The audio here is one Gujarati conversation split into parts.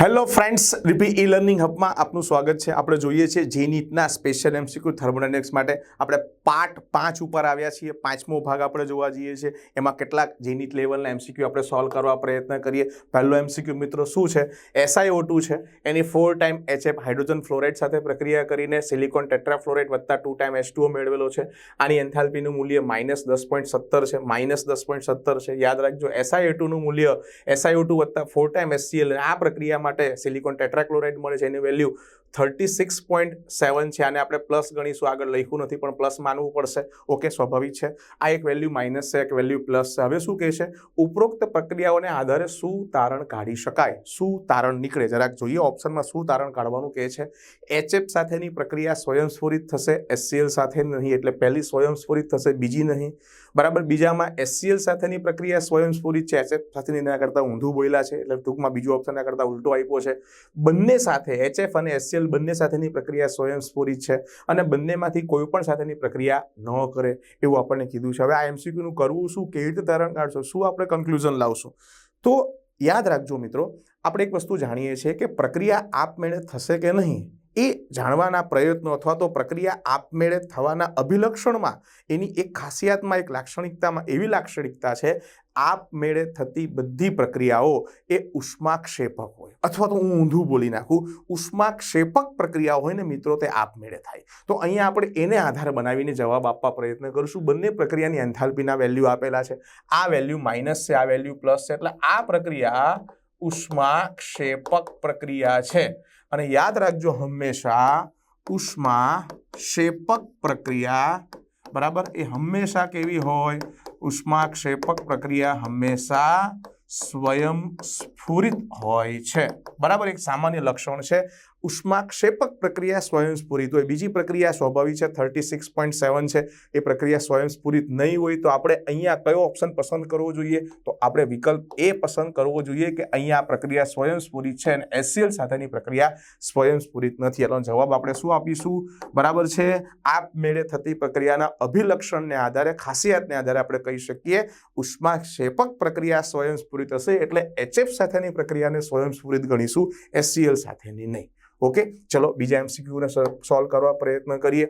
હેલો ફ્રેન્ડ્સ રીપી ઈ લર્નિંગ હબમાં આપનું સ્વાગત છે. આપણે જોઈએ છીએ જે નીટના સ્પેશિયલ એમસીક્યુ થર્મોડાયનેક્સ માટે. આપણે પાર્ટ પાંચ ઉપર આવ્યા છીએ. પાંચમો ભાગ આપણે જોવા જઈએ છીએ. એમાં કેટલાક જેનિટ લેવલના એમસીક્યુ આપણે સોલ્વ કરવા પ્રયત્ન કરીએ. પહેલો એમસીક્યુ મિત્રો શું છે? એસઆઈઓ ટુ છે. એની four time HF hydrogen fluoride સાથે પ્રક્રિયા કરીને સિલિકોન ટેટ્રાફ્લોરાઇડ વત્તા ટુ ટાઈમ એચ મેળવેલો છે. આની એન્થાલ્પીનું મૂલ્ય માઇનસ દસ પોઈન્ટ સત્તર છે. માઇનસ દસ પોઈન્ટ સત્તર છે. યાદ રાખજો એસઆઈઓ ટુનું મૂલ્ય એસઆઈઓ ટુ વત્તા ફોર ટાઈમ એસસીએલ આ પ્રક્રિયા માટે સિલિકોન ટેટ્રાક્લોરાઇડ મળે છે. એની value thirty six point seven છે. આને આપણે પ્લસ ગણીશું. આગળ લખ્યું નથી, પણ પ્લસ માનવું પડશે. ઓકે, સ્વાભાવિક છે. આ એક વેલ્યુ માઇનસ છે, એક વેલ્યુ પ્લસ છે. હવે શું કહે છે? ઉપરોક્ત પ્રક્રિયાઓને આધારે શું તારણ કાઢી શકાય? શું તારણ નીકળે? જરાક જોઈએ. ઓપ્શનમાં શું તારણ કાઢવાનું કહે છે? એચએફ સાથેની પ્રક્રિયા સ્વયંસ્ફુરિત થશે. એસસીએલ સાથે નહીં, એટલે પહેલી સ્વયંસ્ફુરિત થશે, બીજી નહીં. બરાબર? બીજામાં એસસીએલ સાથેની પ્રક્રિયા સ્વયંસ્ફુરિત છે. એચએફ સાથેની એના કરતાં ઊંધું બોલ્યા છે. એટલે ટૂંકમાં બીજું ઓપ્શન એના કરતાં ઉલટો આપ્યો છે. બંને સાથે એચએફ અને એસસીએલ બંને સાથેની પ્રક્રિયા સ્વયંસ્ફુરિત છે અને બંનેમાંથી કોઈ પણ સાથેની પ્રક્રિયા ન કરે એવું આપણને કીધું છે. હવે આ એમસીક્યુનું કરવું શું? કેવી રીતે તારણ કાઢશો? શું આપણે કન્ક્લુઝન લાવશું? તો યાદ રાખજો મિત્રો, આપણે એક વસ્તુ જાણીએ છીએ કે પ્રક્રિયા આપમેળે થશે કે નહીં? એ જાણવાના પ્રયત્નો અથવા તો પ્રક્રિયા આપમેળે થવાના અભિલક્ષણમાં એની એક ખાસિયતમાં, એક લાક્ષણિકતામાં, એવી લાક્ષણિકતા છે, આપમેળે થતી બધી પ્રક્રિયાઓ એ ઉષ્માક્ષેપક હોય. અથવા તો હું ઊંધું બોલી નાખું, ઉષ્માક્ષેપક પ્રક્રિયાઓ હોય ને મિત્રો, તે આપમેળે થાય. તો અહીંયા આપણે એને આધાર બનાવીને જવાબ આપવા પ્રયત્ન કરીશું. બંને પ્રક્રિયાની એન્થાલ્પીના વેલ્યુ આપેલા છે. આ વેલ્યુ માઇનસ છે, આ વેલ્યુ પ્લસ છે. એટલે આ પ્રક્રિયા ઉષ્માક્ષેપક પ્રક્રિયા છે. અને યાદ રાખજો હંમેશા ઉષ્મા ક્ષેપક પ્રક્રિયા, બરાબર? એ હંમેશા કેવી હોય? ઉષ્મા ક્ષેપક પ્રક્રિયા હંમેશા સ્વયં સ્ફુરિત હોય છે. બરાબર? એક સામાન્ય લક્ષણ છે. ઉષ્માક્ષેપક પ્રક્રિયા સ્વયંસ્ફુરિત હોય બીજી પ્રક્રિયા સ્વાભાવિક છે થર્ટી સિક્સ પોઈન્ટ સેવન છે. એ પ્રક્રિયા સ્વયંસ્ફુરિત નહીં હોય તો આપણે અહીંયા કયો ઓપ્શન પસંદ કરવો જોઈએ? તો આપણે વિકલ્પ એ પસંદ કરવો જોઈએ કે અહીંયા પ્રક્રિયા સ્વયંસ્ફુરિત છે અને એસસીએલ સાથેની પ્રક્રિયા સ્વયંસ્ફુરિત નથી. એનો જવાબ આપણે શું આપીશું? બરાબર છે? આપમેળે થતી પ્રક્રિયાના અભિલક્ષણને આધારે, ખાસિયતને આધારે આપણે કહી શકીએ, ઉષ્માક્ષેપક પ્રક્રિયા સ્વયંસ્ફુરિત હશે એટલે એચએફ સાથેની પ્રક્રિયાને સ્વયંસ્ફુરિત ગણીશું એસસીએલ સાથેની નહીં. ઓકે? ચલો, બીજા એમસીક્યુને સોલ્વ કરવા પ્રયત્ન કરીએ.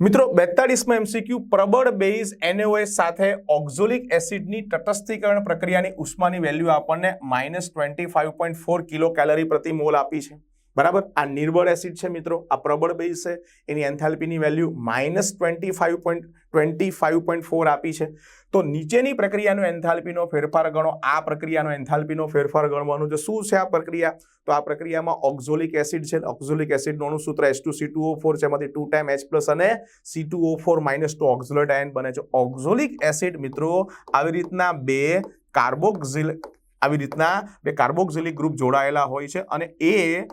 મિત્રો, બેતાળીસમાં એમસીક્યુ પ્રબળ બેઝ એનઓએસ સાથે ઓક્ઝોલિક એસિડની તટસ્થીકરણ પ્રક્રિયાની ઉષ્માની વેલ્યુ આપણને minus twenty five point four kilo calorie પ્રતિ મોલ આપી છે. બરાબર? આ નિર્બળ એસિડ છે મિત્રો, આ પ્રબળ બેઝ છે, એની એન્થાલ્પીની value minus twenty five point, twenty five point four આપી છે. તો નીચેની પ્રક્રિયાનો એન્થાલ્પીનો ફેરફાર ગણો, આ પ્રક્રિયાનો એન્થાલ્પીનો ફેરફાર ગણવાનું છે. શું છે આ પ્રક્રિયા? તો આ પ્રક્રિયામાં ઓક્ઝોલિક એસિડ છે ઓક્ઝોલિક એસિડનું સૂત્ર S two C two O four છે, એમાંથી ટુ ટાઈમ એચ પ્લસ અને C two O four minus two oxalate બને છે. ઓક્ઝોલિક એસિડ મિત્રો, આવી રીતના બે કાર્બોક્ઝિલ, આવી રીતના બે કાર્બોક્ઝિલિક ગ્રુપ જોડાયેલા હોય છે અને એ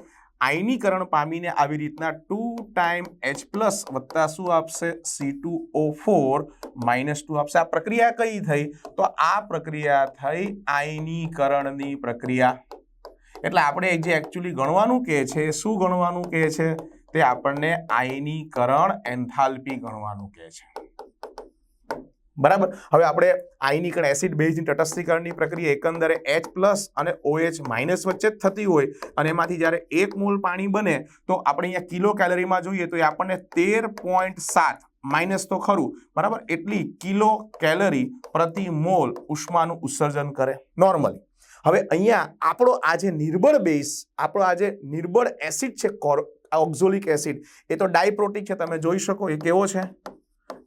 આયનીકરણ પામીને આવી રીતના ટુ ટાઈમ એચ પ્લસ વત્તા શું આપશે? C two O four minus two આપશે. આ પ્રક્રિયા કઈ થઈ? તો આ પ્રક્રિયા થઈ આયનીકરણની પ્રક્રિયા. એટલે આપણે જે એકચ્યુઅલી ગણવાનું કહે છે, શું ગણવાનું કહે છે? તે આપણને આયનીકરણ એન્થાલ્પી ગણવાનું કહે છે. બરાબર? હવે આપણે આયનીકરણ એસિડ બેઝની તટસ્થીકરણની પ્રક્રિયા એકંદરે એચ પ્લસ અને ઓએચ માઇનસ વચ્ચે જ થતી હોય અને એમાંથી જ્યારે એક મોલ પાણી બને તો આપણે અહીંયા કિલો કેલરીમાં જોઈએ તો એ આપણને તેર પોઈન્ટ સાત માઇનસ તો ખરું, બરાબર? એટલી કિલો કેલરી પ્રતિ મોલ ઉષ્માનું ઉત્સર્જન કરે નોર્મલી હવે અહીંયા આપણો આ જે નિર્બળ બેઝ, આપણો આ જે નિર્બળ એસિડ છે ઓક્ઝોલિક એસિડ, એ તો ડાયપ્રોટિક છે, તમે જોઈ શકો, એ કેવો છે?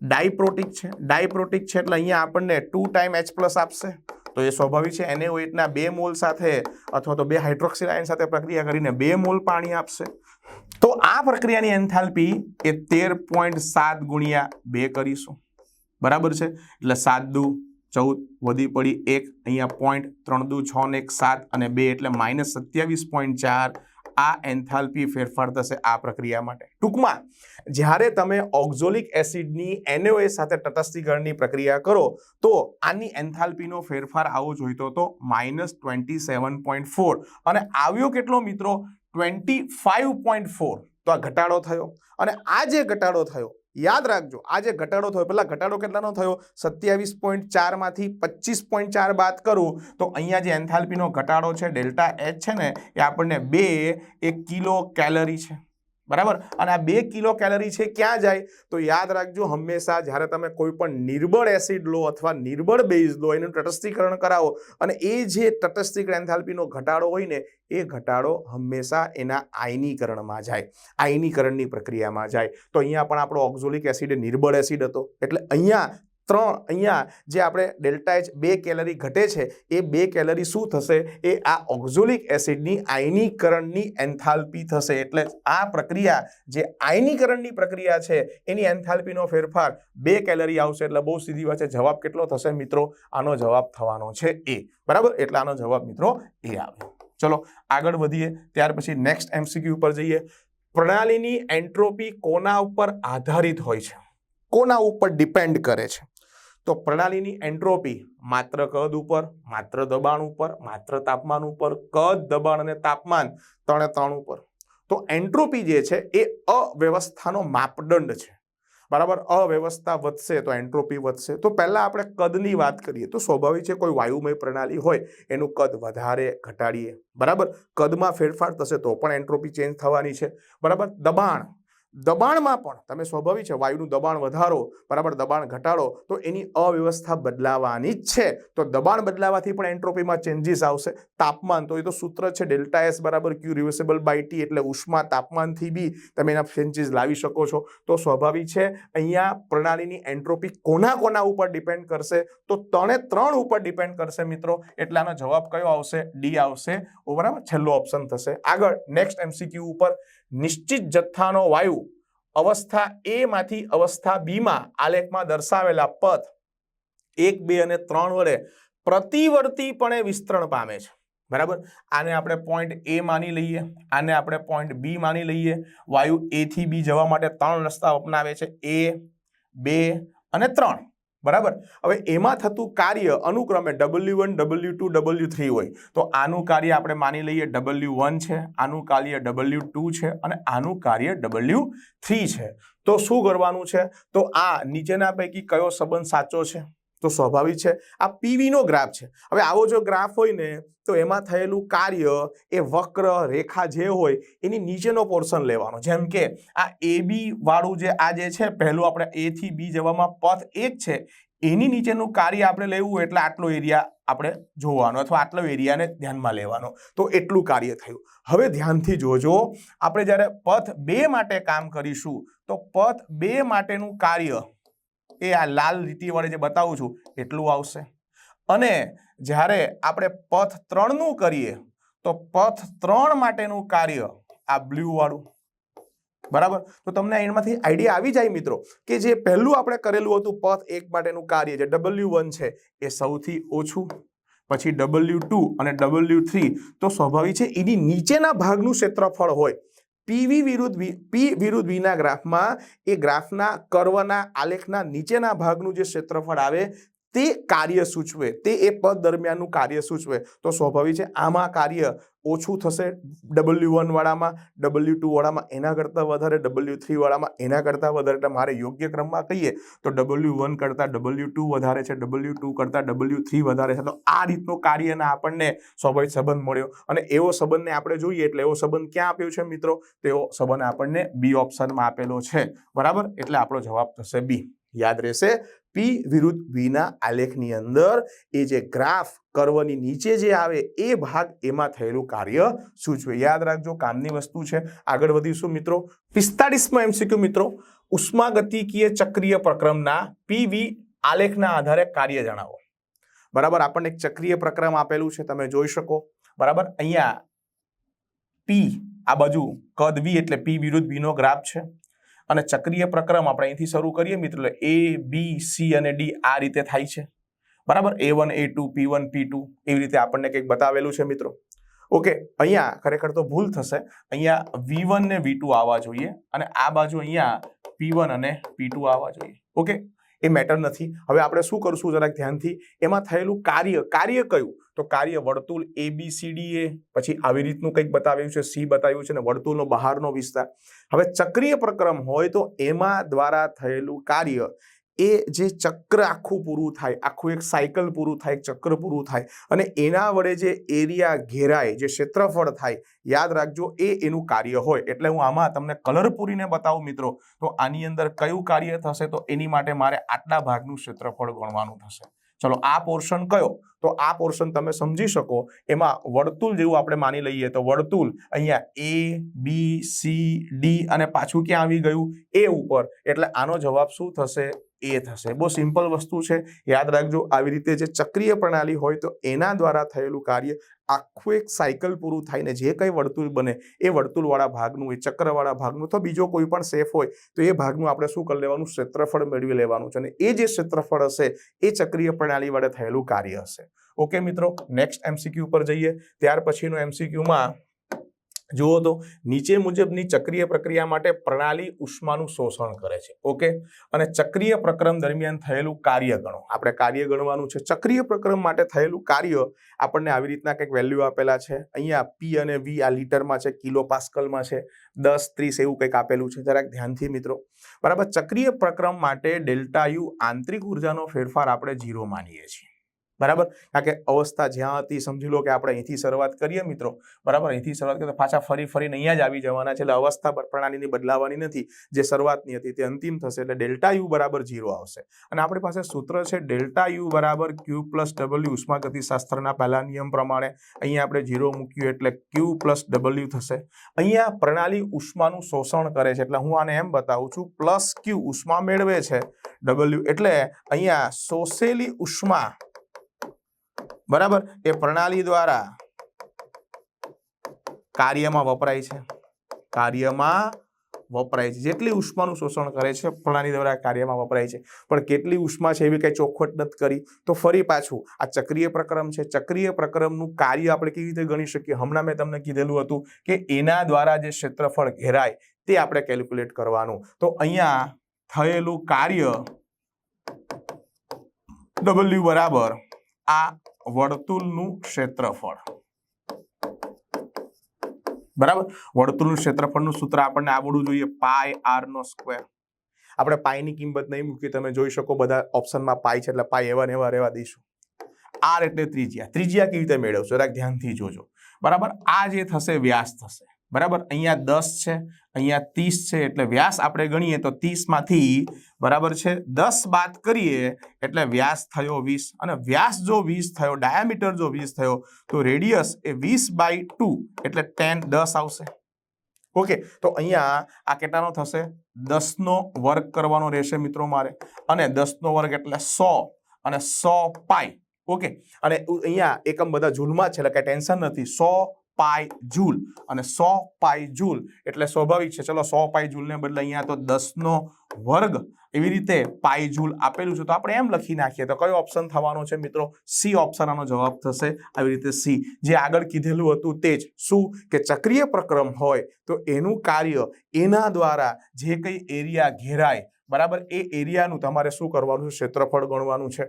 ડાયપ્રોટિક છે. ડાયપ્રોટિક છે એટલે અહીંયા આપણને ટુ ટાઈમ એચ પ્લસ આપશે. તો એ સ્વાભાવિક છે. એને ના બે મોલ સાથે અથવા તો બે હાઇડ્રોક્સિલ આયન સાથે પ્રક્રિયા કરીને બે મોલ પાણી આપશે. તો આ પ્રક્રિયાની એન્થાલ્પી એ તેર પોઈન્ટ સાત ગુણ્યા બે કરીશું. બરાબર છે? એટલે સાત દુ ચૌદ વધી પડી એક. અહીંયા પોઈન્ટ ત્રણ દુ છ ને એક સાત અને બે એટલે માઇનસ સત્યાવીસ પોઈન્ટ ચાર આ એન્થાલ્પી ફેરફાર થશે આ પ્રક્રિયા માટે. ટૂંકમાં, જ્યારે તમે ઓક્ઝોલિક એસિડની એનઓએ સાથે તટસ્થીકરણની પ્રક્રિયા કરો, તો આની એન્થાલ્પીનો ફેરફાર આવો જોઈતો હતો minus twenty seven point four અને આવ્યો કેટલો મિત્રો? Twenty five point four. તો આ ઘટાડો થયો અને આ જે ઘટાડો થયો યાદ રાખજો આ જે ઘટાડો થયો પેલા ઘટાડો કેટલાનો થયો? સત્યાવીસ પોઈન્ટ ચારમાંથી પચીસ પોઈન્ટ ચાર બાદ કરું, તો અહીંયા જે એન્થાલ્પીનો ઘટાડો છે, ડેલ્ટા એચ છે ને, એ આપણને બે એક કિલો કેલરી છે. બરાબર? અને આ બે કિલો કેલરી છે ક્યાં જાય? તો યાદ રાખજો, હંમેશા જ્યારે તમે કોઈ પણ નિર્બળ એસિડ લો અથવા નિર્બળ બેઝ લો, એનું તટસ્થીકરણ કરાવો અને એ જે તટસ્થિક એન્થાલ્પીનો ઘટાડો હોય ને, એ ઘટાડો હંમેશા એના આયનીકરણમાં જાય, આયનીકરણની પ્રક્રિયામાં જાય. તો અહીંયા પણ આપણો ઓક્ઝોલિક એસિડ નિર્બળ એસિડ હતો. એટલે અહીંયા ત્રણ અહીંયા જે આપણે ડેલ્ટા એચ બે કેલરી ઘટે છે એ બે કેલરી શું થશે? એ આ ઓક્ઝોલિક એસિડની આયનીકરણની એન્થાલ્પી થશે. એટલે આ પ્રક્રિયા જે આયનીકરણની પ્રક્રિયા છે એની એન્થાલ્પીનો ફેરફાર બે કેલરી આવશે એટલે બહુ સીધી વાત છે. જવાબ કેટલો થશે મિત્રો? આનો જવાબ થવાનો છે એ. બરાબર? એટલે આનો જવાબ મિત્રો એ આવે ચલો આગળ વધીએ. ત્યાર પછી નેક્સ્ટ એમસીક્યુ ઉપર જઈએ. પ્રણાલીની એન્ટ્રોપી કોના ઉપર આધારિત હોય છે? કોના ઉપર ડિપેન્ડ કરે છે? તો પ્રણાલીની એન્ટ્રોપી માત્ર કદ ઉપર, માત્ર દબાણ ઉપર, માત્ર તાપમાન ઉપર, કદ, દબાણ અને તાપમાન ત્રણે ત્રણ ઉપર. તો એન્ટ્રોપી જે છે એ અવ્યવસ્થાનો માપદંડ છે. બરાબર? અવ્યવસ્થા વધશે તો એન્ટ્રોપી વધશે. તો પહેલાં આપણે કદની વાત કરીએ. તો સ્વાભાવિક છે કોઈ વાયુમય પ્રણાલી હોય, એનું કદ વધારે, ઘટાડીએ. બરાબર? કદમાં ફેરફાર થશે તો પણ એન્ટ્રોપી ચેન્જ થવાની છે. બરાબર? દબાણ દબાણમાં પણ તમે સ્વાભાવિક છે, વાયુનું દબાણ વધારો, બરાબર, દબાણ ઘટાડો, તો એની અવ્યવસ્થા બદલાવાની જ છે. તો દબાણ બદલાવાથી પણ એન્ટ્રોપીમાં ચેન્જીસ આવશે. તાપમાન, તો એ તો સૂત્ર છે, ડેલ્ટા એસ બરાબર ક્યુ રિવર્સેબલ બાય ટી એટલે ઉષ્મા તાપમાનથી બી તમે એના ચેન્જીસ લાવી શકો છો. તો સ્વાભાવિક છે, અહીંયા પ્રણાલીની એન્ટ્રોપી કોના કોના ઉપર ડિપેન્ડ કરશે? તો ત્રણે ત્રણ ઉપર ડિપેન્ડ કરશે મિત્રો. એટલે આનો જવાબ કયો આવશે? ડી આવશે. બરાબર, છેલ્લો ઓપ્શન થશે. આગળ નેક્સ્ટ એમસીક્યુ ઉપર. નિશ્ચિત જથ્થાનો વાયુ અવસ્થા એ માંથી અવસ્થા બીમાં આલેખમાં દર્શાવેલા પથ એક, બે અને ત્રણ વડે પ્રતિવર્તીપણે વિસ્તરણ પામે છે. બરાબર? આને આપણે પોઈન્ટ એ માની લઈએ, આને આપણે પોઈન્ટ બી માની લઈએ. વાયુ એથી બી જવા માટે ત્રણ રસ્તા અપનાવે છે. એ બે અને ત્રણ. બરાબર? હવે એમાં થતું કાર્ય અનુક્રમે W one W two W three હોય. તો આનું કાર્ય આપણે માની લઈએ ડબલ્યુ વન છે, આનું કાર્ય ડબલ્યુ ટુ છે અને આનું કાર્ય ડબલ્યુ થ્રી છે. તો શું કરવાનું છે? તો આ નીચેના પૈકી કયો સંબંધ સાચો છે? તો સ્વાભાવિક છે. આ પીવીનો ગ્રાફ છે. હવે આવો જો ગ્રાફ હોય ને, તો એમાં થયેલું કાર્ય એ વક્ર, રેખા જે હોય, એની નીચેનો પોર્શન લેવાનો. જેમ કે આ એ બી વાળું જે આ જે છે, પહેલું આપણે એ થી બી જવામાં પથ એક છે, એની નીચેનું કાર્ય આપણે લેવું એટલે આટલો એરિયા આપણે જોવાનો અથવા આટલો એરિયાને ધ્યાનમાં લેવાનો. તો એટલું કાર્ય થયું. હવે ધ્યાનથી જોજો, આપણે જ્યારે પથ બે માટે કામ કરીશું, તો પથ બે માટેનું કાર્ય એ આ લાલ લીટી જે બતાવું છું, એટલું આવશે. અને જ્યારે આપણે પથ ત્રણનું કરીએ, તો પથ ત્રણ માટેનું કાર્ય આ બ્લુ વાળું. બરાબર? તો તમને એમાંથી આઈડિયા આવી જાય મિત્રો, કે જે પહેલું આપણે કરેલું હતું પથ એક માટેનું કાર્ય, જે ડબલ્યુ વન છે, એ સૌથી ઓછું. પછી ડબલ્યુ ટુ અને ડબલ્યુ થ્રી, તો સ્વાભાવિક છે, એની નીચેના ભાગનું ક્ષેત્રફળ હોય. પીવી વિરુદ્ધ પી વિરુદ્ધ વીના ગ્રાફમાં એ ગ્રાફના કર્વના આલેખના નીચેના ભાગનું જે ક્ષેત્રફળ આવે તે કાર્ય સૂચવે, તે એ પદ દરમિયાનનું કાર્ય સૂચવે, તો સ્વાભાવિક છે આમાં કાર્ય ઓછું થશે ડબલ્યુ વન વાળામાં ડબલ્યુ ટુ વાળામાં એના કરતાં વધારે ડબલ્યુ થ્રી વાળામાં એના કરતાં વધારે, એટલે મારે યોગ્ય ક્રમમાં કહીએ, તો ડબલ્યુ વન કરતાં ડબલ્યુ ટુ વધારે છે ડબલ્યુ ટુ કરતાં ડબલ્યુ થ્રી વધારે છે, તો આ રીતનો કાર્યના આપણને સ્વાભાવિક સંબંધ મળ્યો. અને એવો સંબંધને આપણે જોઈએ, એટલે એવો સંબંધ ક્યાં આપ્યો છે મિત્રો? તેવો સંબંધ આપણને બી ઓપ્શનમાં આપેલો છે. બરાબર? એટલે આપણો જવાબ થશે બી યાદ રહેશે પી વિરુદ્ધ વીના આલેખની અંદર એ જે ગ્રાફ કર્વની નીચે જે આવે એ ભાગ એમાં થયેલું કાર્ય સૂચવે યાદ રાખજો કામની વસ્તુ છે. આગળ વધીશું મિત્રો. પિસ્તાળીસમાં એમસીક્યુ મિત્રો, ઉષ્માગતિકીય ચક્રીય પ્રક્રમના પીવી આલેખના આધારે કાર્ય જણાવો. બરાબર? આપણને એક ચક્રીય પ્રક્રમ આપેલું છે, તમે જોઈ શકો. બરાબર? અહીંયા પી આ બાજુ કદ વી એટલે પી વિરુદ્ધ વીનો ગ્રાફ છે. અને ચક્રીય પ્રક્રમ આપણે અહીંથી શરૂ કરીએ મિત્રો એ બી સી અને ડી આ રીતે થાય છે. બરાબર? A one A two P one P two એવી રીતે આપણને કંઈક બતાવેલું છે મિત્રો. ઓકે અહીંયા ખરેખર તો ભૂલ થશે. અહીંયા વી વન ને વી ટુ આવવા જોઈએ અને આ બાજુ અહીંયા પી વન અને પી ટુ આવવા જોઈએ. ઓકે એ મેટર નથી. હવે આપણે શું કરશું જરાક ધ્યાનથી? એમાં થયેલું કાર્ય કાર્ય કયું? તો કાર્ય વર્તુળ એ બી સી ડી એ પછી આવી રીતનું કંઈક બતાવ્યું છે સી બતાવ્યું છે ને વર્તુળનો બહારનો વિસ્તાર. હવે ચક્રીય પ્રક્રમ હોય તો એમાં દ્વારા થયેલું કાર્ય એ જે ચક્ર આખું પૂરું થાય, આખું એક સાયકલ પૂરું થાય ચક્ર પૂરું થાય અને એના વડે જે એરિયા ઘેરાય, જે ક્ષેત્રફળ થાય, યાદ રાખજો એ એનું કાર્ય હોય. એટલે હું આમાં તમને કલર પૂરીને બતાવું મિત્રો. તો આની અંદર કયું કાર્ય થશે તો એની માટે મારે આટલા ભાગનું ક્ષેત્રફળ ગણવાનું થશે. ચલો આ પોર્શન કયો? તો આ પોર્શન તમે સમજી શકો. એમાં વર્તુળ જેવું આપણે માની લઈએ તો વર્તુળ અહીંયા એ બી સી ડી અને પાછું ક્યાં આવી ગયું? એ ઉપર. એટલે આનો જવાબ શું થશે? એ થશે. બહુ સિમ્પલ વસ્તુ છે. યાદ રાખજો, આવી રીતે જે ચક્રીય પ્રણાલી હોય તો એના દ્વારા થયેલું કાર્ય આખું એક સાયકલ પૂરું થાય જે કંઈ વર્તુળ બને એ વર્તુળવાળા ભાગનું, એ ચક્રવાળા ભાગનું તો બીજો કોઈ પણ શેફ હોય તો એ ભાગનું આપણે શું કરી લેવાનું? ક્ષેત્રફળ મેળવી લેવાનું છે. અને એ જે ક્ષેત્રફળ હશે, એ ચક્રીય પ્રણાલી વડે થયેલું કાર્ય હશે. ઓકે મિત્રો નેક્સ્ટ એમસીક્યુ પર જઈએ. ત્યાર પછીનું એમસીક્યુમાં જુઓ તો નીચે મુજબની ચક્રીય પ્રક્રિયા માટે પ્રણાલી ઉષ્માનું શોષણ કરે છે. ઓકે? અને ચક્રીય પ્રક્રમ દરમિયાન થયેલું કાર્ય ગણો આપણે કાર્ય ગણવાનું છે. ચક્રીય પ્રક્રમ માટે થયેલું કાર્ય આપણને આવી રીતના કંઈક વેલ્યુ આપેલા છે. અહીંયા પી અને વી આ લીટરમાં છે કિલો પાસ્કલમાં છે, દસ, ત્રીસ એવું કંઈક આપેલું છે. જરાક ધ્યાનથી મિત્રો. બરાબર? ચક્રીય પ્રક્રમ માટે ડેલ્ટા યુ આંતરિક ઉર્જાનો ફેરફાર આપણે જીરો માનીએ છીએ. બરાબર? કારણ કે અવસ્થા જ્યાં હતી, સમજી લો કે આપણે અહીંથી શરૂઆત કરીએ મિત્રો, બરાબર? અહીંથી શરૂઆત કરીએ પાછા ફરી ફરીને અહીંયા જ આવી જવાના છે. એટલે અવસ્થા પ્રણાલીની બદલાવાની નથી. જે શરૂઆતની હતી તે અંતિમ થશે. એટલે ડેલ્ટા યુ બરાબર ઝીરો આવશે. અને આપણી પાસે સૂત્ર છે ડેલ્ટા યુ બરાબર ક્યુ પ્લસ ડબલ્યુ ઉષ્માગતિશાસ્ત્રના પહેલા નિયમ પ્રમાણે. અહીંયા આપણે ઝીરો મૂક્યું એટલે ક્યુ પ્લસ ડબલ્યુ થશે. અહીંયા પ્રણાલી ઉષ્માનું શોષણ કરે છે. એટલે હું આને એમ બતાવું છું, પ્લસ ક્યુ ઉષ્મા મેળવે છે ડબલ્યુ. એટલે અહીંયા શોષેલી ઉષ્મા બરાબર? એ પ્રણાલી દ્વારા કાર્યમાં વપરાય છે. કાર્યમાં વપરાય છે. જેટલી ઉષ્માનું શોષણ કરે છે, પ્રણાલી દ્વારા કાર્યમાં વપરાય છે. પણ કેટલી ઉષ્મા છે એવી કંઈ ચોખવટ નથી કરી. તો ફરી પાછું, આ ચક્રીય પ્રક્રમ છે. ચક્રીય પ્રક્રમનું કાર્ય આપણે કેવી રીતે ગણી શકીએ? હમણાં મેં તમને કીધેલું હતું કે એના દ્વારા જે ક્ષેત્રફળ ઘેરાય, તે આપણે કેલ્ક્યુલેટ કરવાનું. તો અહીંયા થયેલું કાર્ય ડબલ્યુ બરાબર આ વર્તુળનું ક્ષેત્રફળ. બરાબર? વર્તુળનું ક્ષેત્રફળનું સૂત્ર આપણને આવડવું જોઈએ પાય આર નો સ્ક્વેર. આપણે પાયની કિંમત નહીં મૂકી તમે જોઈ શકો બધા ઓપ્શનમાં પાય છે, એટલે પાય એવા ને એવા રહેવા દઈશું. આર એટલે ત્રિજ્યા. ત્રિજ્યા કેવી રીતે મેળવશો? જરાક ધ્યાનથી જોજો. બરાબર? આ જે થશે, વ્યાસ થશે. બરાબર? અહીંયા દસ છે, અહીંયા ત્રીસ છે, એટલે વ્યાસ આપણે ગણીએ તો ત્રીસમાંથી બરાબર છે, દસ બાદ કરીએ એટલે વ્યાસ થયો વીસ. અને વ્યાસ જો વીસ થયો, ડાયામીટર જો વીસ થયો, તો રેડિયસ એ વીસ બાય ટુ, એટલે ટેન દસ આવશે. ઓકે, તો અહીંયા આ કેટલાનો થશે? દસનો વર્ગ કરવાનો રહેશે મિત્રો મારે. અને દસનો વર્ગ એટલે સો, અને સો પાય ઓકે, અને અહીંયા એકમ બધા જૂલમાં છે, એટલે કાંઈ ટેન્શન નથી. સો પાય જૂલ અને સો પાય જૂલ એટલે સ્વાભાવિક છે. ચલો સો પાય જૂલને બદલે અહીંયા તો દસનો વર્ગ. એવી રીતે પાય જૂલ આપેલું છે. તો આપણે એમ લખી નાખીએ. તો કયો ઓપ્શન થવાનો છે મિત્રો? સી ઓપ્શન આનો જવાબ થશે. આવી રીતે સી જે આગળ કીધેલું હતું તે જ. શું? કે ચક્રીય પ્રક્રમ હોય તો એનું કાર્ય એના દ્વારા જે કંઈ એરિયા ઘેરાય. બરાબર? એ એરિયાનું તમારે શું કરવાનું છે? ક્ષેત્રફળ ગણવાનું છે.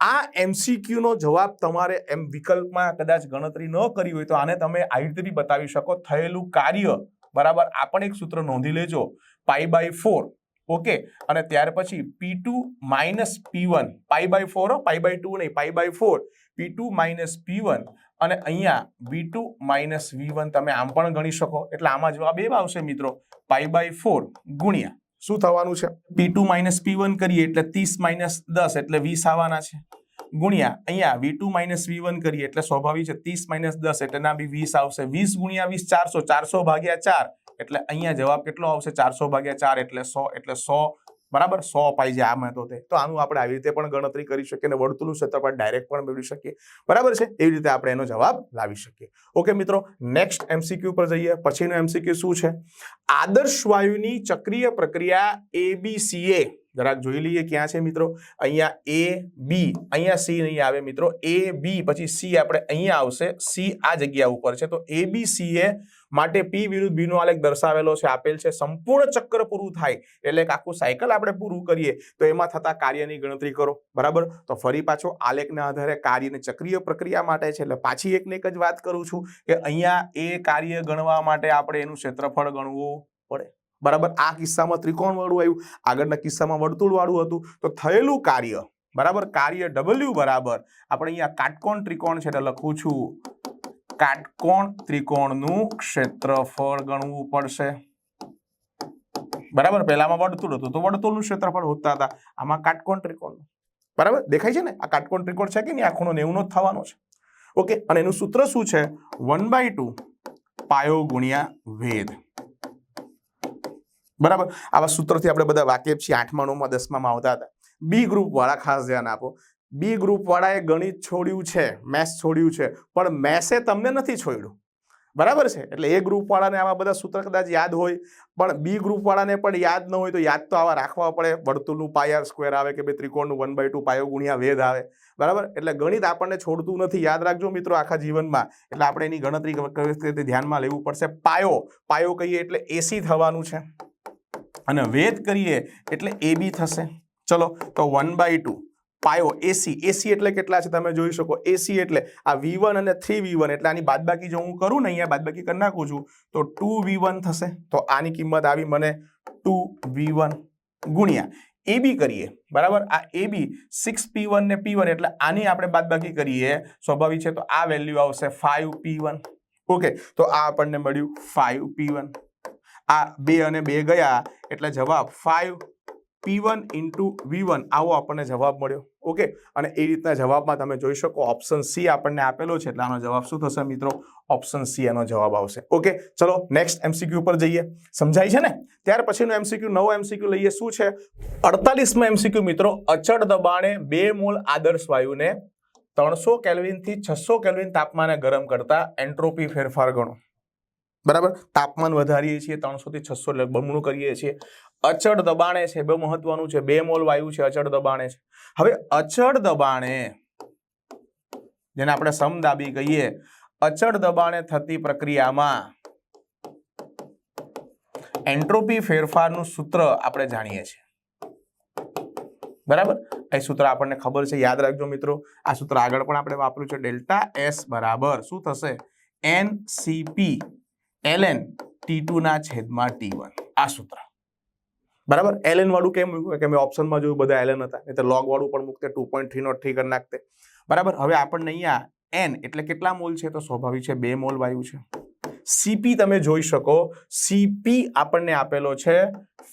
આ MCQ નો જવાબ તમારે એમ વિકલ્પમાં કદાચ ગણતરી ન કરી હોય તો આને તમે આવી રીતે બતાવી શકો. થયેલું કાર્ય, બરાબર, આ પણ એક સૂત્ર નોંધી લેજો. Pi by four okay? અને ત્યાર પછી P two minus P one pi by four pi by two નહીં pi by four P two minus P one અને અહીંયા V two minus V one તમે આમ પણ ગણી શકો. એટલે આમાં જવાબ એ આવશે મિત્રો. પાઈ બાય ફોર ગુણ્યા. શું થવાનું છે? P two minus P one કરીએ એટલે ત્રીસ માઇનસ દસ એટલે વીસ આવવાના છે. ગુણ્યા અહીંયા V two minus V one કરીએ એટલે સ્વાભાવિક છે ત્રીસ માઇનસ દસ એટલે ના બી વીસ આવશે. વીસ ગુણ્યા વીસ ચારસો ચારસો ભાગ્યા ચાર એટલે અહીંયા જવાબ કેટલો આવશે? ચારસો ભાગ્યા ચાર એટલે સો એટલે સો બરાબર? સો પાઈ જાય આમાં તો તે. તો આનું આપણે આવી રીતે પણ ગણતરી કરી શકીએ અને વર્તુળનું ક્ષેત્રફળ ડાયરેક્ટ પણ મેળવી શકીએ. બરાબર છે? એવી રીતે આપણે એનો જવાબ લાવી શકીએ. ઓકે મિત્રો નેક્સ્ટ એમસીક્યુ પર જઈએ. પછીનું એમસીક્યુ શું છે? આદર્શ વાયુની ચક્રીય પ્રક્રિયા એબીસીએ જરાક જોઈ લઈએ ક્યાં છે મિત્રો. અહીંયા એ બી અહીંયા સી નહીં આવે મિત્રો. એ બી પછી સી આપણે અહીંયા આવશે. સી આ જગ્યા ઉપર છે. તો એ બી સી એ માટે પી વિરુદ્ધ બીનો આલેખ દર્શાવેલો છે, આપેલ છે. સંપૂર્ણ ચક્ર પૂરું થાય એટલે કે આખું સાયકલ આપણે પૂરું કરીએ તો એમાં થતા કાર્યની ગણતરી કરો. બરાબર? તો ફરી પાછો આલેખના આધારે કાર્યને ચક્રીય પ્રક્રિયા માટે છે. એટલે પાછી એકને એક જ વાત કરું છું કે અહીંયા એ કાર્ય ગણવા માટે આપણે એનું ક્ષેત્રફળ ગણવું પડે. બરાબર? આ કિસ્સામાં ત્રિકોણ વાળું આવ્યું. આગળના કિસ્સામાં વર્તુળ વાળું હતું. તો થયેલું કાર્ય, બરાબર? કાર્ય ડબલ્યુ બરાબર. આપણે અહીંયા કાટકોણ ત્રિકોણ છે એટલે લખું છું. કાટકોણ ત્રિકોણનું ક્ષેત્રફળ ગણવું પડશે. બરાબર? પહેલામાં વર્તુળ હતું. તો વર્તુળનું ક્ષેત્રફળ હોતા હતા. આમાં કાટકોણ ત્રિકોણ. બરાબર? દેખાય છે ને? આ કાટકોણ ત્રિકોણ છે કે નહીં? આ ખૂણો નેવું જ થવાનો છે. ઓકે? અને એનું સૂત્ર શું છે? વન બાય ટુ પાયો ગુણ્યા વેદ બરાબર? આવા સૂત્રથી આપણે બધા વાકેફ છીએ. આઠમા નવમાં દસમામાં આવતા હતા. બી ગ્રુપવાળા ખાસ ધ્યાન આપો. બી ગ્રુપવાળાએ ગણિત છોડ્યું છે. મેથ્સ છોડ્યું છે. પણ મેથ્સે તમને નથી છોડ્યું. બરાબર છે? એટલે એ ગ્રુપવાળાને આવા બધા સૂત્ર કદાચ યાદ હોય. પણ બી ગ્રુપવાળાને પણ યાદ ન હોય તો યાદ તો આવા રાખવા પડે. વર્તુળનું પાયર સ્ક્વેર આવે કે ભાઈ ત્રિકોણનું વન બાય ટુ પાયો ગુણ્યા વેદ આવે. બરાબર? એટલે ગણિત આપણને છોડતું નથી. યાદ રાખજો મિત્રો આખા જીવનમાં. એટલે આપણે એની ગણતરી ધ્યાનમાં લેવું પડશે? પાયો. પાયો કહીએ એટલે એસી થવાનું છે. અને વેદ કરીએ એટલે એ બી થશે. ચલો, તો વન બાય ટુ પાયો એસી એસી એટલે કેટલા છે તમે જોઈ શકો? એસી એટલે આ વી વન અને થ્રી વી વન એટલે આની બાદબાકી જો હું કરું ને અહીંયા બાદબાકી કરી નાખું છું, તો ટુ વી વન થશે. તો આની કિંમત આવી મને ટુ વી વન ગુણ્યા. એ બી કરીએ. બરાબર? આ એ બી સિક્સ પી વન ને પી વન એટલે આની આપણે બાદબાકી કરીએ. સ્વાભાવિક છે, તો આ વેલ્યુ આવશે ફાઈવ પી વન ઓકે તો આ આપણને મળ્યું ફાઈવ પી વન આ બે અને બે ગયા એટલે જવાબ five P one into V one આવો આપણને જવાબ મળ્યો. ઓકે? અને એ રીતના જવાબમાં તમે જોઈ શકો ઓપ્શન સી આપણને આપેલો છે. એટલે આનો જવાબ શું થશે મિત્રો? ઓપ્શન સી એનો જવાબ આવશે. ઓકે? ચલો નેક્સ્ટ એમસીક્યુ પર જઈએ. સમજાય છે ને? ત્યાર પછીનો એમસીક્યુ નવો એમસીક્યુ લઈએ. શું છે? અડતાલીસમાં એમસીક્યુ મિત્રો, અચળ દબાણે બે મોલ આદર્શ વાયુને ત્રણસો કેલ્વિનથી છસો કેલ્વિન તાપમાને ગરમ કરતા એન્ટ્રોપી ફેરફાર ગણો. બરાબર? તાપમાન વધારીએ છીએ, ત્રણસો થી છસો એટલે બમણું કરીએ છીએ. અચળ દબાણે છે બહુ મહત્વનું છે, બે મોલ વાયુ છે, અચળ દબાણે છે. હવે અચળ દબાણે જેને આપણે સમદાબી કહીએ, અચળ દબાણે થતી પ્રક્રિયામાં એન્ટ્રોપી ફેરફારનું સૂત્ર આપણે જાણીએ છીએ. બરાબર? એ સૂત્ર આપણને ખબર છે, યાદ રાખજો મિત્રો. આ સૂત્ર આગળ પણ આપણે વાપર્યું છે, ડેલ્ટા એસ બરાબર. શું થશે? N CP LN T two ના છેદમાં ટી વન આ સૂત્ર. બરાબર? એલએન વાળું કેમ મૂક્યું? કે મેં ઓપ્શનમાં જોયું બધા એલએન હતા. નહીં તો વાળું પણ મૂકતે two point three not three કરી નાખતે. બરાબર? હવે આપણને અહીંયા એન એટલે કેટલા મોલ છે? તો સ્વાભાવિક છે બે મોલ વાયુ છે. સીપી તમે જોઈ શકો. સીપી આપણને આપેલો છે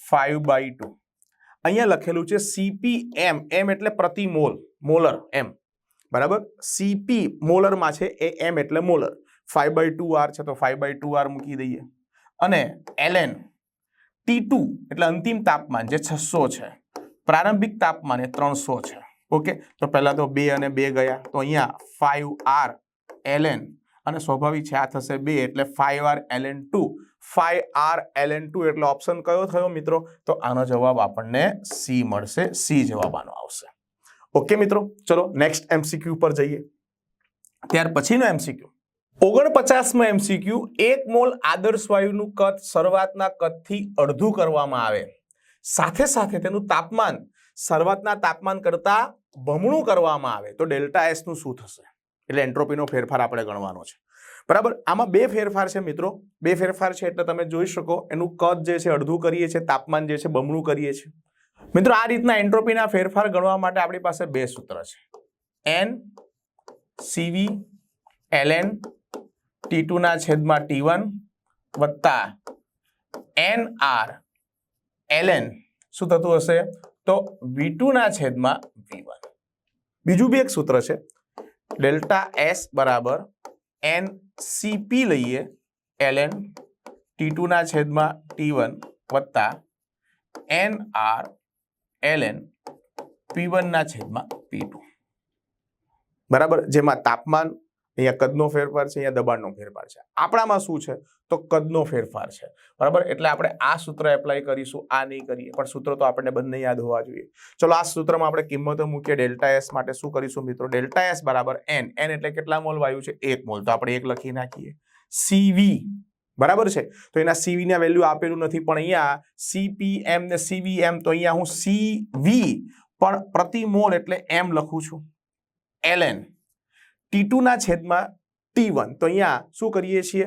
ફાઈવ બાય ટુ અહીંયા લખેલું છે સીપી એમ એમ એટલે પ્રતિ મોલ. મોલર એમ બરાબર? સીપી મોલરમાં છે એ એમ એટલે molar five by two R છે તો ફાઈવ બાય ટુ આર મૂકી દઈએ. અને એલએન ટી ટુ એટલે અંતિમ તાપમાન જે છસો છે, પ્રારંભિક તાપમાન એ ત્રણસો છે. ઓકે? તો પહેલાં તો બે અને બે ગયા, તો અહીંયા ફાઈવ આર એલએન અને સ્વાભાવિક છે આ થશે બે એટલે five R LN two five R LN two એટલે ઓપ્શન કયો થયો મિત્રો? તો આનો જવાબ આપણને સી મળશે સી જવાબ આનો આવશે. ઓકે મિત્રો? ચલો નેક્સ્ટ એમસીક્યુ પર જઈએ. ત્યાર પછીનો એમસીક્યુ ઓગણપચાસમાં એમસીક્યુ એક મોલ આદર્શ વાયુનું કદ શરૂઆતના કદથી અડધું કરવામાં આવે. સાથે સાથે તેનું તાપમાન શરૂઆતના તાપમાન કરતાં બમણું કરવામાં આવે. તો ડેલ્ટા એસનું શું થશે? એટલે એન્ટ્રોપીનો ફેરફાર આપણે ગણવાનો છે. બરાબર? આમાં બે ફેરફાર છે મિત્રો. બે ફેરફાર છે એટલે તમે જોઈ શકો એનું કદ જે છે અડધું કરીએ છીએ, તાપમાન જે છે બમણું કરીએ છીએ. મિત્રો, આ રીતના એન્ટ્રોપીના ફેરફાર ગણવા માટે આપણી પાસે બે સૂત્ર છે. એન સીવી એલએન ટી ટુના છેદમાં ટી વન વત્તા એન આર એલએન શું થતું હશે? તો વી ટુના છેદમાં વી વન. બીજું બી એક સૂત્ર છે. ડેલ્ટા એસ બરાબર એન સીપી લઈએ એલએન ટી ટુના છેદમાં ટી વત્તા એન આર એલએન પી વનના છેદમાં પી બરાબર? જેમાં તાપમાન અહીંયા કદનો ફેરફાર છે, અહીંયા દબાણનો ફેરફાર છે. આપણામાં શું છે? તો કદનો ફેરફાર છે. બરાબર? એટલે આપણે આ સૂત્ર એપ્લાય કરીશું, આ નહીં કરીએ. પણ સૂત્ર તો આપણને બંને યાદ હોવા જોઈએ. ચલો, આ સૂત્રમાં આપણે કિંમતો મૂકીએ. ડેલ્ટા એસ માટે શું કરીશું મિત્રો? ડેલ્ટા એસ બરાબર એન એન એટલે કેટલા મોલ વાયુ છે? એક મોલ. તો આપણે એક લખી નાખીએ. સીવી બરાબર છે? તો એના સીવી ના વેલ્યુ આપેલું નથી, પણ અહીંયા સીપીએમ ને સીવીએમ તો અહીંયા હું સીવી પણ પ્રતિ મોલ એટલે એમ લખું છું. એલએન ટી ટુના છેદમાં ટી વન તો અહીંયા શું કરીએ છીએ?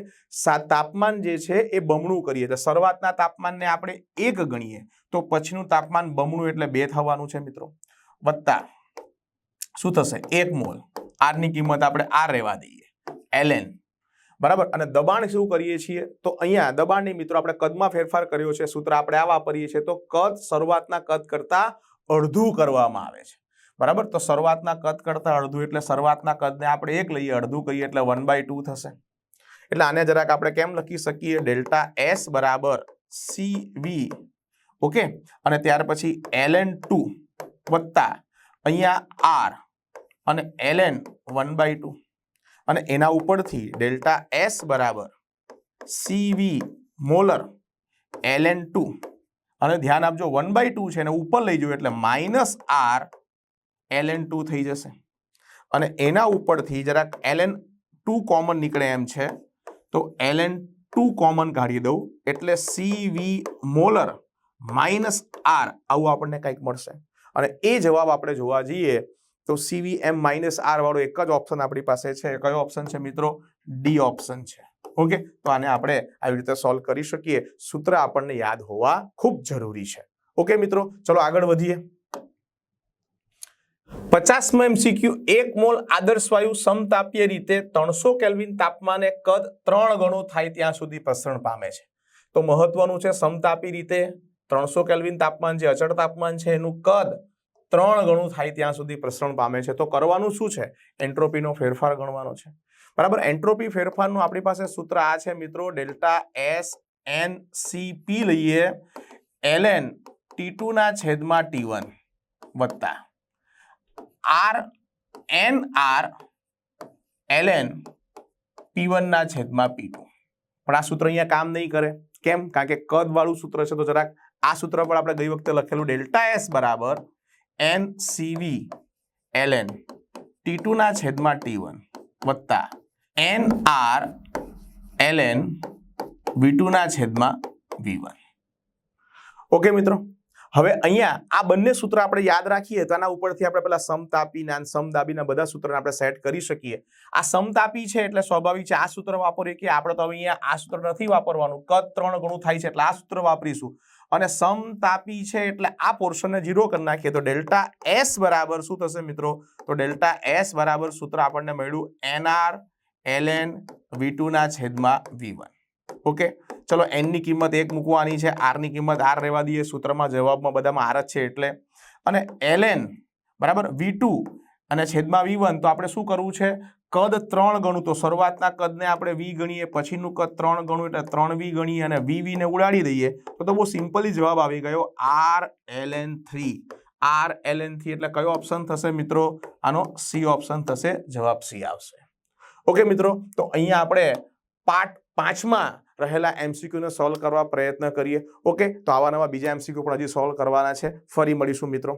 તાપમાન જે છે એ બમણું કરીએ. તો શરૂઆતના તાપમાનને આપણે એક ગણીએ. તો પછીનું તાપમાન બમણું એટલે બે થવાનું છે મિત્રો. વત્તા શું થશે? એક મોલ. આરની કિંમત આપણે આર રહેવા દઈએ. એલએન બરાબર? અને દબાણ શું કરીએ છીએ? તો અહીંયા દબાણની મિત્રો આપણે કદમાં ફેરફાર કર્યો છે. સૂત્ર આપણે આ વાપરીએ છીએ. તો કદ શરૂઆતના કદ કરતા અડધું કરવામાં આવે છે. બરાબર? તો શરૂઆતના કદ કરતા અડધું એટલે શરૂઆતના કદને આપણે એક લઈએ, અડધું કહીએ એટલે વન બાય ટુ થશે. એટલે આને જરાક આપણે કેમ લખી શકીએ? ડેલ્ટા એસ બરાબર સી વી ઓકે? અને ત્યાર પછી એલ એન ટુ વત્તા અહીંયા આર અને L N one by two અને એના ઉપરથી ડેલ્ટા એસ બરાબર CV molar L N two અને ધ્યાન આપજો વન બાય ટુ છે એને ઉપર લઈ જવું એટલે minus R L N two થઈ જશે. અને એના ઉપરથી જરાક એલ એન ટુ કોમન નીકળે એમ છે, તો એલ એન ટુ કોમન કાઢી દઉં. એટલે C V molar minus R આવું આપણને કંઈક મળશે. અને એ જવાબ આપણે જોવા જઈએ, તો સીવી એમ માઇનસ આર વાળો એક જ ઓપ્શન આપણી પાસે છે. કયો ઓપ્શન છે મિત્રો? ડી ઓપ્શન છે. ઓકે તો આને આપણે આવી રીતે સોલ્વ કરી શકીએ. સૂત્ર આપણને યાદ હોવા ખૂબ જરૂરી છે. ઓકે મિત્રો? ચલો આગળ વધીએ. પચાસમાં એમસીક્યુ એક મોલ આદર્શ વાયુ સમતાપીય રીતે ત્રણસો કેલ્વિન તાપમાને કદ ત્રણ ગણું થાય ત્યાં સુધી પ્રસરણ પામે છે. તો મહત્વનું છે સમતાપી રીતે ત્રણસો કેલ્વિન તાપમાન જે અચળ તાપમાન છે એનું કદ ત્રણ ગણું થાય ત્યાં સુધી પ્રસરણ પામે છે. તો કરવાનું શું છે? એન્ટ્રોપીનો ફેરફાર ગણવાનો છે. બરાબર, એન્ટ્રોપી ફેરફારનું આપણી પાસે સૂત્ર આ છે મિત્રો, delta S N C P લઈએ, એલ એન ટી ટુના છેદમાં ટી વન વત્તા. R N R L N P વનના છેદમાં પી ટુ પણ આ સૂત્ર અહીંયા કામ નહીં કરે. કેમ? કારણ કે કદ વાળું સૂત્ર છે તો જરાક આ સૂત્ર પર આપણે ગઈ વખતે લખેલું ડેલ્ટા એસ બરાબર N CV L N T ટુના છેદમાં ટી વન વત્તા N R L N V ટુના છેદમાં વી વન ઓકે મિત્રો હવે અહીંયા આ બંને સૂત્ર આપણે યાદ રાખીએ તો આના ઉપરથી આપણે પેલા સમતાપીના સમદાબીના બધા સૂત્રને આપણે સેટ કરી શકીએ. આ સમતાપી છે એટલે સ્વાભાવિક છે આ સૂત્ર વાપરીએ કે આપણે તો અહીંયા આ સૂત્ર નથી વાપરવાનું. કદ ત્રણ ગણું થાય છે એટલે આ સૂત્ર વાપરીશું. અને સમતાપી છે એટલે આ પોર્શનને ઝીરો કરી નાખીએ તો ડેલ્ટા એસ બરાબર શું થશે મિત્રો? તો ડેલ્ટા એસ બરાબર સૂત્ર આપણને મળ્યું એનઆર એલ એન વી ટુના છેદમાં વી ઓકે? ચલો એનની કિંમત એક મૂકવાની છે આરની કિંમત આર રહેવા દઈએ, સૂત્રમાં જવાબમાં બધામાં આર જ છે એટલે. અને એલ એન બરાબર વી અને છેદમાં વી વન તો આપણે શું કરવું છે? કદ ત્રણ ગણું, તો શરૂઆતના કદને આપણે વી ગણીએ, પછીનું કદ ત્રણ ગણું, એટલે ત્રણ વી ગણીએ અને વી વીને ઉડાડી દઈએ, તો તો બહુ સિમ્પલી જવાબ આવી ગયો R L N three R L N three એટલે કયો ઓપ્શન થશે મિત્રો? આનો સી ઓપ્શન થશે, જવાબ સી આવશે. ઓકે મિત્રો, તો અહીંયા આપણે પાર્ટ પાંચમાં રહેલા એમસીક્યુને સોલ્વ કરવા પ્રયત્ન કરીએ. ઓકે, તો આવા નવા બીજા એમસીક્યુ પણ હજી સોલ્વ કરવાના છે. ફરી મળીશું મિત્રો.